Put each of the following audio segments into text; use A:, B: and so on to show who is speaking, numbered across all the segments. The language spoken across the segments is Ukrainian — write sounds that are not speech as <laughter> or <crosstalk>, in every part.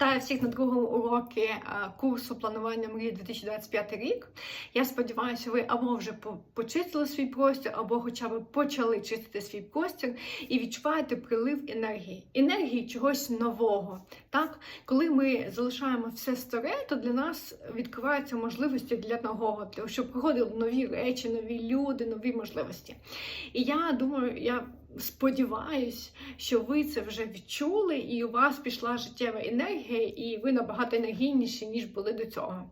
A: Вітаю всіх на другому уроці е, курсу планування мрії 2025 рік. Я сподіваюся, ви або вже почистили свій простір, або хоча б почали чистити свій простір і відчуваєте прилив енергії, енергії чогось нового. Так, коли ми залишаємо все старе, то для нас відкриваються можливості для нового, щоб приходили нові речі, нові люди, нові можливості. І я думаю, я сподіваюсь, що ви це вже відчули, і у вас пішла життєва енергія, і ви набагато енергійніші, ніж були до цього.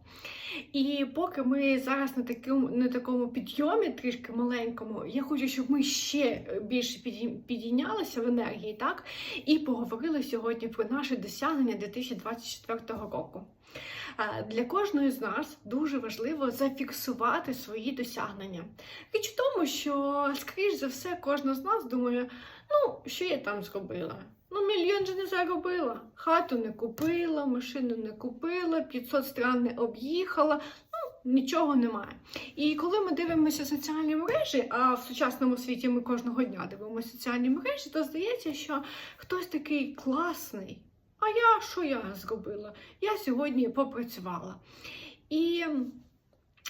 A: І поки ми зараз на такому, на такому підйомі, трішки маленькому, я хочу, щоб ми ще більше підійнялися в енергії, так? І поговорили сьогодні про наше досягнення 2024 року. Для кожної з нас дуже важливо зафіксувати свої досягнення. Річ в тому, що, скоріш за все, кожна з нас думає, ну, що я там зробила? Ну, мільйон же не заробила. Хату не купила, машину не купила, 500 стран не об'їхала. Ну, нічого немає. І коли ми дивимося соціальні мережі, а в сучасному світі ми кожного дня дивимося соціальні мережі, то здається, що хтось такий класний. А я що я зробила? Я сьогодні попрацювала. І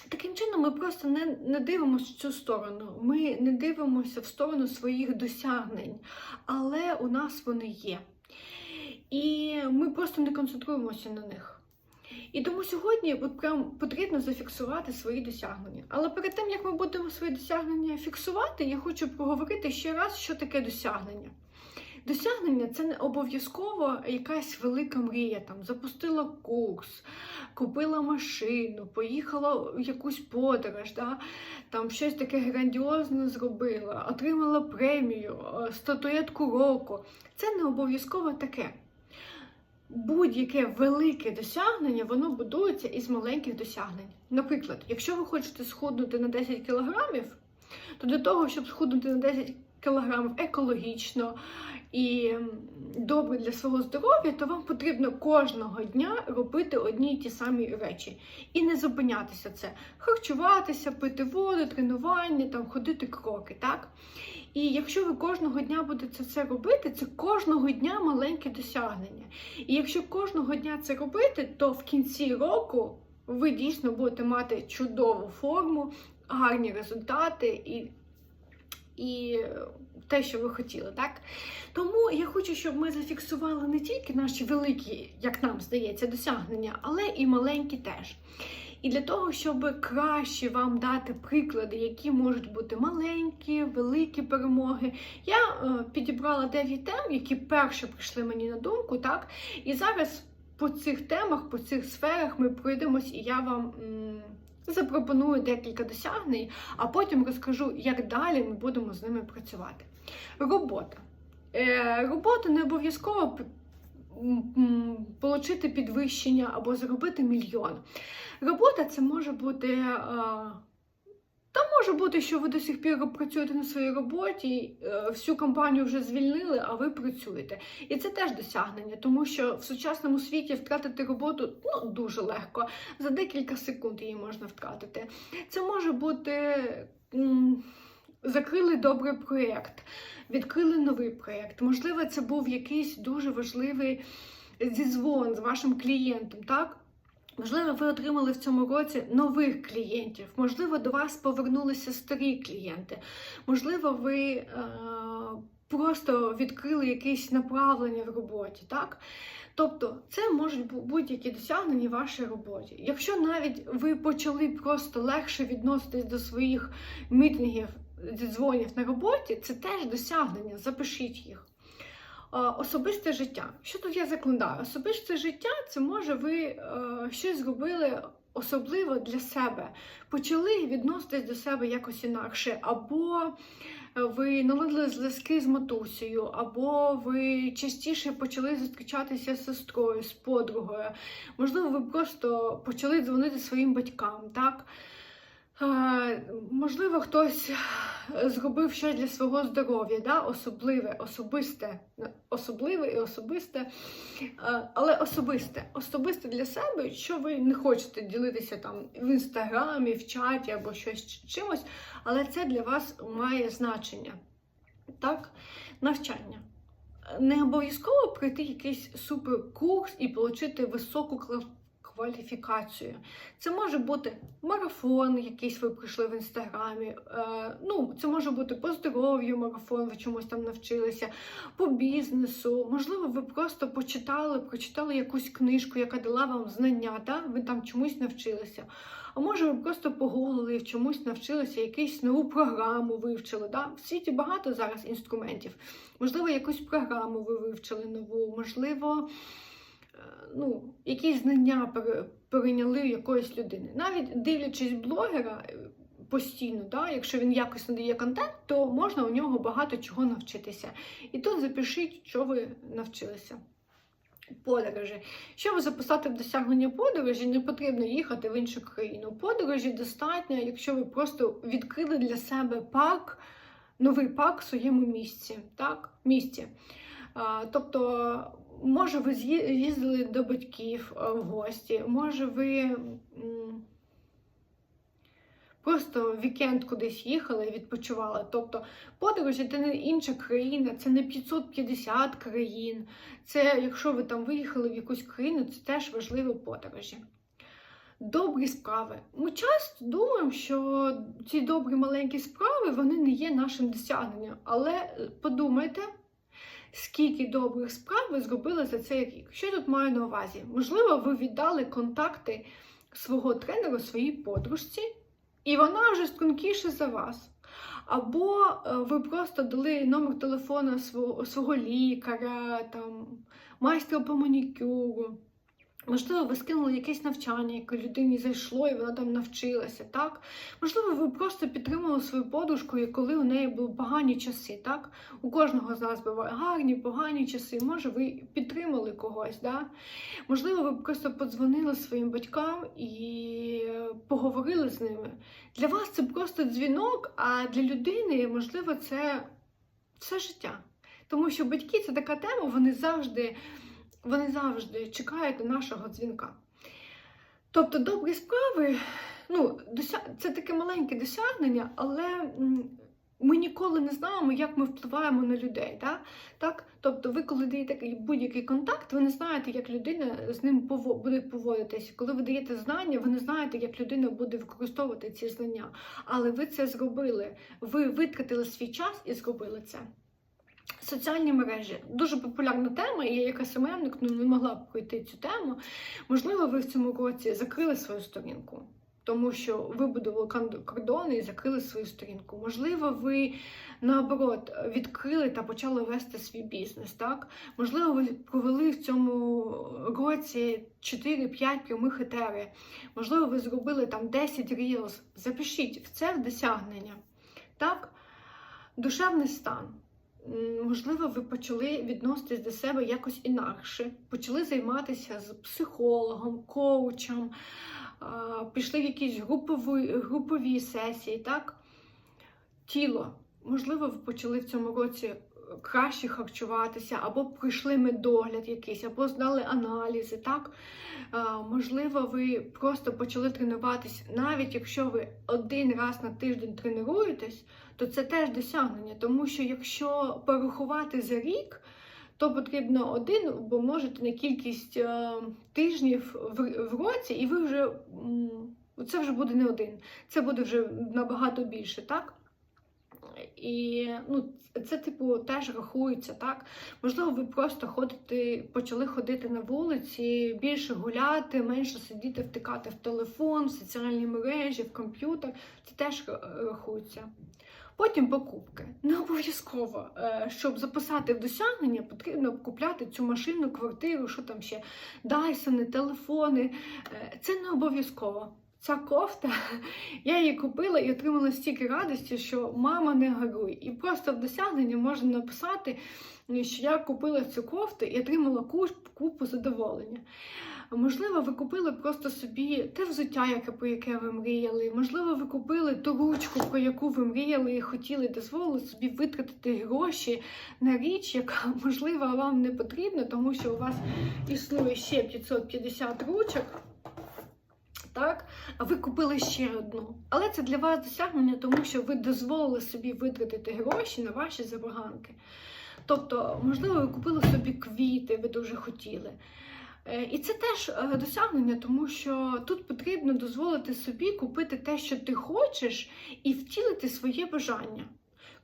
A: таким чином ми просто не, не дивимося в цю сторону. Ми не дивимося в сторону своїх досягнень, але у нас вони є. І ми просто не концентруємося на них. І тому сьогодні от прям потрібно зафіксувати свої досягнення. Але перед тим, як ми будемо свої досягнення фіксувати, я хочу проговорити ще раз, що таке досягнення. Досягнення це не обов'язково якась велика мрія. Там запустила курс, купила машину, поїхала в якусь подорож, да? там щось таке грандіозне зробила, отримала премію, е, статуетку року. Це не обов'язково таке. Будь-яке велике досягнення, воно будується із маленьких досягнень. Наприклад, якщо ви хочете схуднути на 10 кілограмів, то для того, щоб схуднути на 10 кілограмів екологічно і добре для свого здоров'я, то вам потрібно кожного дня робити одні й ті самі речі. І не зупинятися це. Харчуватися, пити воду, тренування, там, ходити кроки. так? І якщо ви кожного дня будете це робити, це кожного дня маленьке досягнення. І якщо кожного дня це робити, то в кінці року ви дійсно будете мати чудову форму, гарні результати і, і те, що ви хотіли, так? Тому я хочу, щоб ми зафіксували не тільки наші великі, як нам здається, досягнення, але і маленькі теж. І для того, щоб краще вам дати приклади, які можуть бути маленькі, великі перемоги, я е, підібрала 9 тем, які перші прийшли мені на думку, так? І зараз по цих темах, по цих сферах ми пройдемось, і я вам м, запропоную декілька досягнень, а потім розкажу, як далі ми будемо з ними працювати. Робота. Е, робота не обов'язково отримати підвищення або заробити мільйон. Робота це може бути. Та може бути, що ви до сих пір працюєте на своїй роботі, е, всю компанію вже звільнили, а ви працюєте. І це теж досягнення, тому що в сучасному світі втратити роботу ну, дуже легко. За декілька секунд її можна втратити. Це може бути закрили добрий проєкт, відкрили новий проєкт. Можливо, це був якийсь дуже важливий зізвон з вашим клієнтом, так? Можливо, ви отримали в цьому році нових клієнтів, можливо, до вас повернулися старі клієнти, можливо, ви е, просто відкрили якесь направлення в роботі, так? Тобто, це можуть бу- будь-які досягнення в вашій роботі. Якщо навіть ви почали просто легше відноситись до своїх мітингів, дзвонів на роботі, це теж досягнення, запишіть їх. Особисте життя. Що тут я закладаю? Особисте життя це може ви е, щось зробили особливо для себе. Почали відноситись до себе якось інакше, або е, ви наладили зв'язки з матусею, або ви частіше почали зустрічатися з сестрою, з подругою. Можливо, ви просто почали дзвонити своїм батькам, так? Можливо, хтось зробив щось для свого здоров'я, да? особливе, особисте, особливе і особисте, але особисте, особисте для себе, що ви не хочете ділитися там в інстаграмі, в чаті або щось чимось, але це для вас має значення. Так, навчання. Не обов'язково пройти якийсь суперкурс і отримати високу кваліфікацію. Це може бути марафон, якийсь ви пройшли в інстаграмі. Е, ну, це може бути по здоров'ю марафон, ви чомусь там навчилися, по бізнесу. Можливо, ви просто почитали, прочитали якусь книжку, яка дала вам знання, та? ви там чомусь навчилися. А може, ви просто погуглили, в чомусь навчилися, якусь нову програму вивчили. Да? В світі багато зараз інструментів. Можливо, якусь програму ви вивчили нову, можливо, ну, якісь знання пере- перейняли якоїсь людини. Навіть дивлячись блогера е, постійно, да, якщо він якось надає контент, то можна у нього багато чого навчитися. І тут запишіть, що ви навчилися. Подорожі. Щоб записати в досягнення подорожі, не потрібно їхати в іншу країну. Подорожі достатньо, якщо ви просто відкрили для себе парк, новий парк в своєму місці. Так? місті. Тобто, може, ви їздили до батьків в гості, може, ви просто вікенд кудись їхали і відпочивали. Тобто, подорожі це не інша країна, це не 550 країн. Це якщо ви там виїхали в якусь країну, це теж важливі подорожі. Добрі справи. Ми часто думаємо, що ці добрі маленькі справи вони не є нашим досягненням. Але е, подумайте, скільки добрих справ ви зробили за цей рік. Що тут маю на увазі? Можливо, ви віддали контакти свого тренера своїй подружці, і вона вже стрункіше за вас. Або е, ви просто дали номер телефона свого, свого лікаря, там, майстра по манікюру. Можливо, ви скинули якесь навчання, яке людині зайшло, і вона там навчилася, так? Можливо, ви просто підтримали свою подружку, і коли у неї були погані часи, так? У кожного з нас бувають гарні, погані часи. Може, ви підтримали когось, да? Можливо, ви просто подзвонили своїм батькам і поговорили з ними. Для вас це просто дзвінок, а для людини, можливо, це все життя. Тому що батьки це така тема, вони завжди, вони завжди чекають на нашого дзвінка. Тобто, добрі справи, ну, це таке маленьке досягнення, але ми ніколи не знаємо, як ми впливаємо на людей. Да? Так? Тобто, ви, коли даєте будь-який контакт, ви не знаєте, як людина з ним буде поводитися. Коли ви даєте знання, ви не знаєте, як людина буде використовувати ці знання. Але ви це зробили. Ви витратили свій час і зробили це. Соціальні мережі дуже популярна тема, і я як СММник ну, не могла б пройти цю тему. Можливо, ви в цьому році закрили свою сторінку, тому що вибудували кордони і закрили свою сторінку. Можливо, ви наоборот відкрили та почали вести свій бізнес. Так? Можливо, ви провели в цьому році 4-5 прямих етери. Можливо, ви зробили там 10 reels. Запишіть в це в досягнення. Так? Душевний стан. Можливо, ви почали відноситись до себе якось інакше, почали займатися з психологом, коучем, пішли в якісь групові, групові сесії, так? Тіло. Можливо, ви почали в цьому році краще харчуватися, або пройшли медогляд якийсь, або здали аналізи, так? Можливо, ви просто почали тренуватись, навіть якщо ви один раз на тиждень тренуєтесь, то це теж досягнення. Тому що якщо порахувати за рік, то потрібно один, бо можете на кількість е, тижнів в році, і ви вже це вже буде не один, це буде вже набагато більше, так? І ну, це, типу, теж рахується, так? Можливо, ви просто ходите, почали ходити на вулиці, більше гуляти, менше сидіти, втикати в телефон, в соціальні мережі, в комп'ютер. Це теж е, рахується. Потім покупки. Не обов'язково, Е, щоб записати в досягнення, потрібно купляти цю машину, квартиру, що там ще, дайсони, телефони. Е, Це не обов'язково. Ця кофта, <laughs> я її купила і отримала стільки радості, що мама не гаруй. І просто в досягнення можна написати, що я купила цю кофту і отримала купу задоволення. Можливо, ви купили просто собі те взуття, яке про яке ви мріяли. Можливо, ви купили ту ручку, про яку ви мріяли і хотіли дозволити собі витратити гроші на річ, яка можливо вам не потрібна, тому що у вас існує ще 550 ручок. Так, а ви купили ще одну. Але це для вас досягнення, тому що ви дозволили собі витратити гроші на ваші забаганки. Тобто, можливо, ви купили собі квіти, ви дуже хотіли. Е, І це теж е, досягнення, тому що тут потрібно дозволити собі купити те, що ти хочеш, і втілити своє бажання.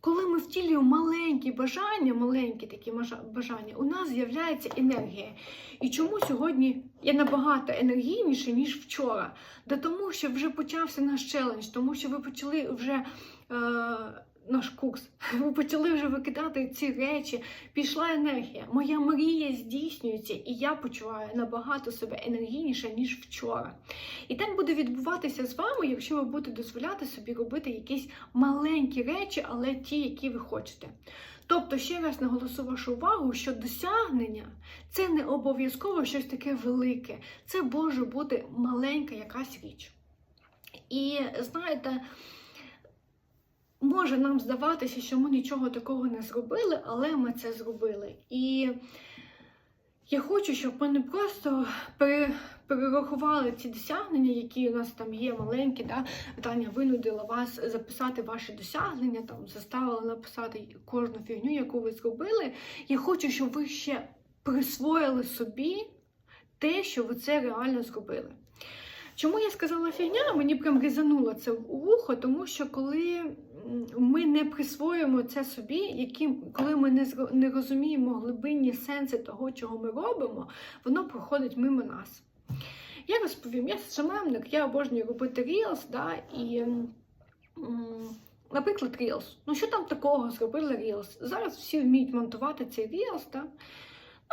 A: Коли ми втілюємо маленькі бажання, маленькі такі бажання, у нас з'являється енергія. І чому сьогодні я набагато енергійніше, ніж вчора? Да тому, що вже почався наш челендж, тому що ви почали вже е, наш курс, <laughs> ви почали вже викидати ці речі, пішла енергія. Моя мрія здійснюється, і я почуваю набагато себе енергійніше, ніж вчора. І так буде відбуватися з вами, якщо ви будете дозволяти собі робити якісь маленькі речі, але ті, які ви хочете. Тобто, ще раз наголосу вашу увагу, що досягнення це не обов'язково щось таке велике, це може бути маленька якась річ. І знаєте, може нам здаватися, що ми нічого такого не зробили, але ми це зробили. І я хочу, щоб ми не просто перерахували ці досягнення, які у нас там є маленькі. Да? Таня винудила вас записати ваші досягнення, там заставила написати кожну фігню, яку ви зробили. Я хочу, щоб ви ще присвоїли собі те, що ви це реально зробили. Чому я сказала фігня? Мені прям різануло це в вухо, тому що коли ми не присвоїмо це собі, яким, коли ми не, не розуміємо глибинні сенси того, чого ми робимо, воно проходить мимо нас. Я розповім, я шамемник, я обожнюю робити Reels, да, і, наприклад, Reels. Ну що там такого зробили Reels? Зараз всі вміють монтувати цей Reels, да?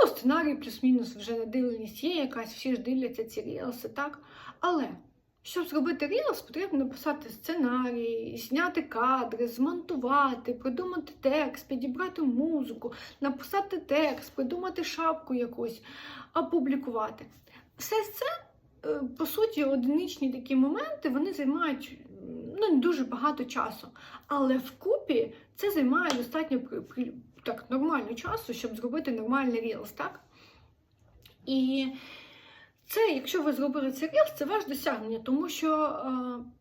A: Ну, сценарій плюс-мінус вже надивленість є якась, всі ж дивляться ці рілси, так? Але щоб зробити рілс, потрібно написати сценарій, зняти кадри, змонтувати, придумати текст, підібрати музику, написати текст, придумати шапку якусь, опублікувати. Все це, е, по суті, одиничні такі моменти, вони займають ну, дуже багато часу. Але вкупі це займає достатньо так, нормально часу, щоб зробити нормальний рілс, так? І це, якщо ви зробили цей рілс, це ваше досягнення, тому що е,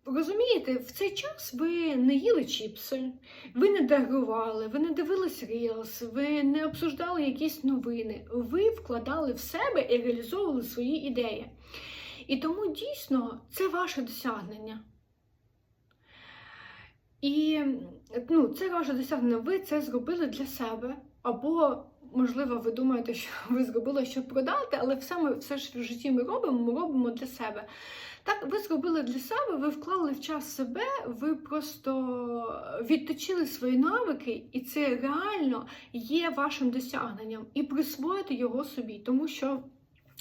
A: розумієте, в цей час ви не їли чіпси, ви не дегрували, ви не дивились рілс, ви не обсуждали якісь новини, ви вкладали в себе і реалізовували свої ідеї. І тому дійсно це ваше досягнення. І ну, це ваше досягнення. Ви це зробили для себе. Або, можливо, ви думаєте, що <laughs> ви зробили, щоб продати, але все, ми, все ж в житті ми робимо, ми робимо для себе. Так, ви зробили для себе, ви вклали в час себе, ви просто відточили свої навики, і це реально є вашим досягненням. І присвоїти його собі, тому що.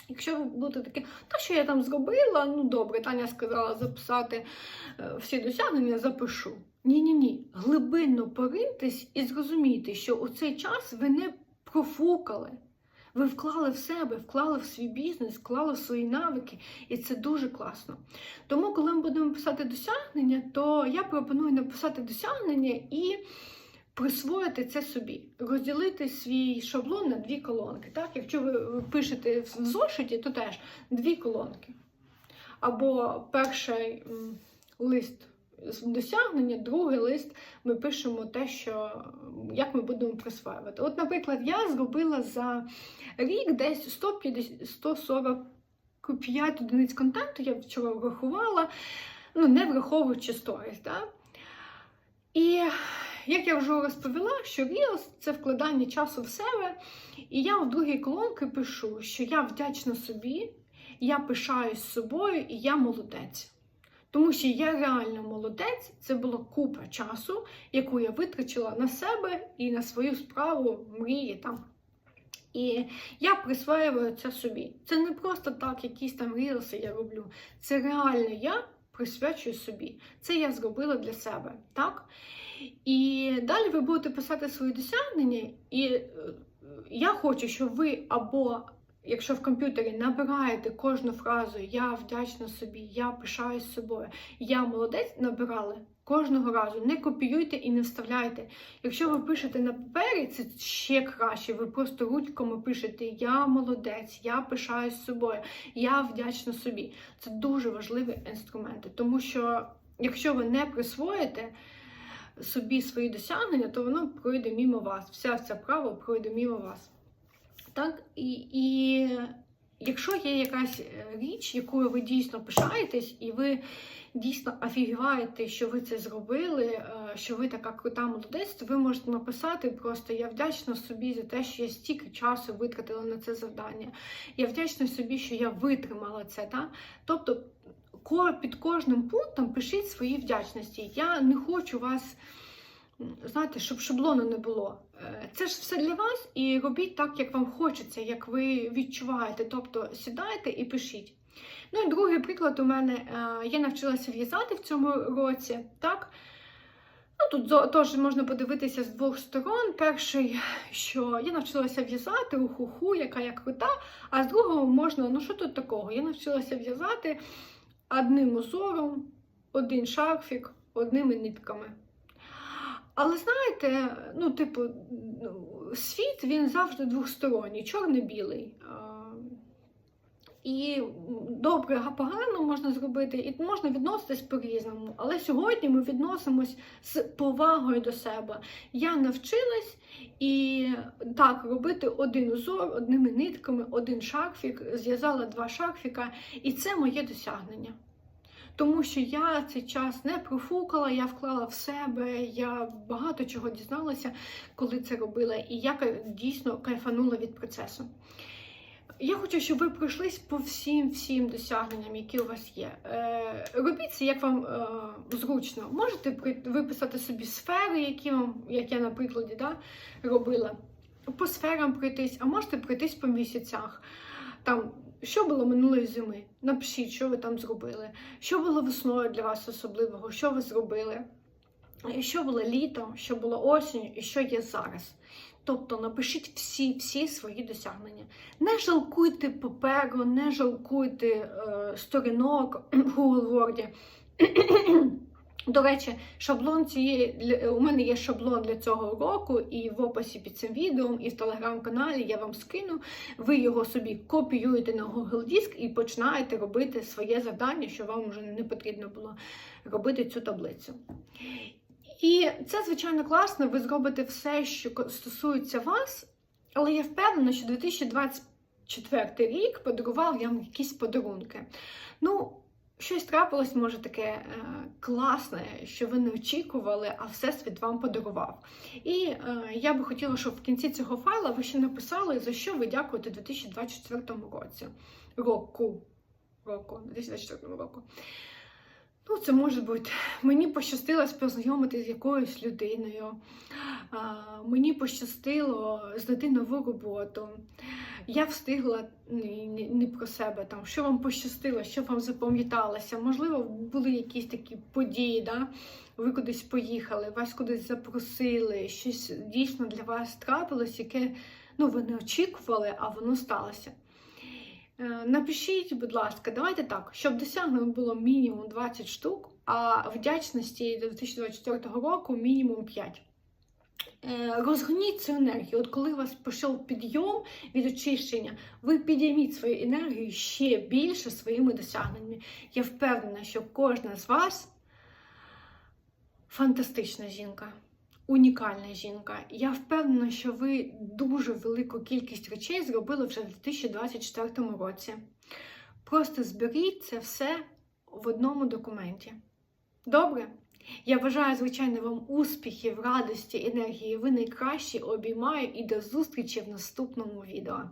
A: Якщо ви будете такі, та що я там зробила, ну добре, Таня сказала записати е, всі досягнення, запишу. Ні-ні ні. Глибинно пориньтесь і зрозумійте, що у цей час ви не профукали. Ви вклали в себе, вклали в свій бізнес, вклали в свої навики, і це дуже класно. Тому, коли ми будемо писати досягнення, то я пропоную написати досягнення і присвоїти це собі, розділити свій шаблон на дві колонки. Так? Якщо ви пишете в зошиті, то теж дві колонки. Або перший лист досягнення, другий лист ми пишемо те, що як ми будемо присваювати. От, наприклад, я зробила за рік десь 150, 145 одиниць контенту, я вчора врахувала, ну, не враховуючи сторіс. Да? І як я вже розповіла, що Reels – це вкладання часу в себе. І я в другій колонці пишу, що я вдячна собі, я пишаюсь собою і я молодець. Тому що я реально молодець, це була купа часу, яку я витрачила на себе і на свою справу, мрії там. І я присваюю це собі. Це не просто так, якісь там рілси я роблю. Це реально я присвячую собі. Це я зробила для себе. так? І далі ви будете писати свої досягнення, і е, я хочу, щоб ви або Якщо в комп'ютері набираєте кожну фразу Я вдячна собі, я пишаюсь собою, я молодець, набирали кожного разу. Не копіюйте і не вставляйте. Якщо ви пишете на папері, це ще краще. Ви просто ручками пишете Я молодець, я пишаюсь собою, я вдячна собі. Це дуже важливі інструменти, тому що якщо ви не присвоїте, собі свої досягнення, то воно пройде мімо вас. Вся ця право пройде мімо вас. Так? І, і якщо є якась е, річ, якою ви дійсно пишаєтесь, і ви дійсно офігіваєте, що ви це зробили, е, що ви така крута молодець, то ви можете написати просто я вдячна собі за те, що я стільки часу витратила на це завдання. Я вдячна собі, що я витримала це. Та? Тобто під кожним пунктом пишіть свої вдячності. Я не хочу вас. Знаєте, щоб шаблону не було. Це ж все для вас, і робіть так, як вам хочеться, як ви відчуваєте. Тобто сідайте і пишіть. Ну і другий приклад у мене е, я навчилася в'язати в цьому році. Так? Ну, тут теж можна подивитися з двох сторон. Перший, що я навчилася в'язати уху-ху, яка я крута, а з другого можна, ну що тут такого? Я навчилася в'язати одним узором, один шарфік, одними нитками. Але знаєте, ну, типу, ну, світ він завжди двосторонній, чорно-білий. І добре, га- погано можна зробити, і можна відноситись по-різному. Але сьогодні ми відносимось з повагою до себе. Я навчилась і так робити один узор одними нитками, один шарфік, зв'язала два шарфіка, і це моє досягнення. Тому що я цей час не профукала, я вклала в себе, я багато чого дізналася, коли це робила, і я дійсно кайфанула від процесу. Я хочу, щоб ви пройшлись по всім всім досягненням, які у вас є. Е, робіть це, як вам е, зручно. Можете виписати собі сфери, які вам, як я на прикладі да, робила, по сферам пройтись, а можете пройтись по місяцях. Там, що було минулої зими? Напишіть, що ви там зробили. Що було весною для вас особливого, що ви зробили? Що було літом, що було осінь і що є зараз. Тобто напишіть всі, всі свої досягнення. Не жалкуйте паперу, не жалкуйте е, сторінок в Google Word. До речі, шаблон цієї для- у мене є шаблон для цього року, і в описі під цим відео, і в телеграм-каналі я вам скину. Ви його собі копіюєте на Google Диск і починаєте робити своє завдання, що вам вже не потрібно було робити цю таблицю. І це, звичайно, класно. Ви зробите все, що стосується вас, але я впевнена, що 2024 рік подарував вам якісь подарунки. Ну, щось трапилось, може, таке е, класне, що ви не очікували, а Всесвіт вам подарував. І е, я би хотіла, щоб в кінці цього файла ви ще написали, за що ви дякуєте 2024 році. Року. Року, 2024 року. Ну, це може бути. Мені пощастилось познайомитися з якоюсь людиною. Мені пощастило знайти нову роботу. Я встигла не, не, про себе там, що вам пощастило, що вам запам'яталося. Можливо, були якісь такі події, да? ви кудись поїхали, вас кудись запросили, щось дійсно для вас трапилось, яке ну, ви не очікували, а воно сталося. Е, Напишіть, будь ласка, давайте так, щоб досягнено було мінімум 20 штук, а вдячності до 2024 року мінімум 5. Е, Розгоніть цю енергію. От коли у вас пішов підйом від очищення, ви підійміть свою енергію ще більше своїми досягненнями. Я впевнена, що кожна з вас фантастична жінка, унікальна жінка. Я впевнена, що ви дуже велику кількість речей зробили вже в 2024 році. Просто зберіть це все в одному документі. Добре? Я бажаю, звичайно, вам успіхів, радості, енергії. Ви найкращі обіймаю і до зустрічі в наступному відео.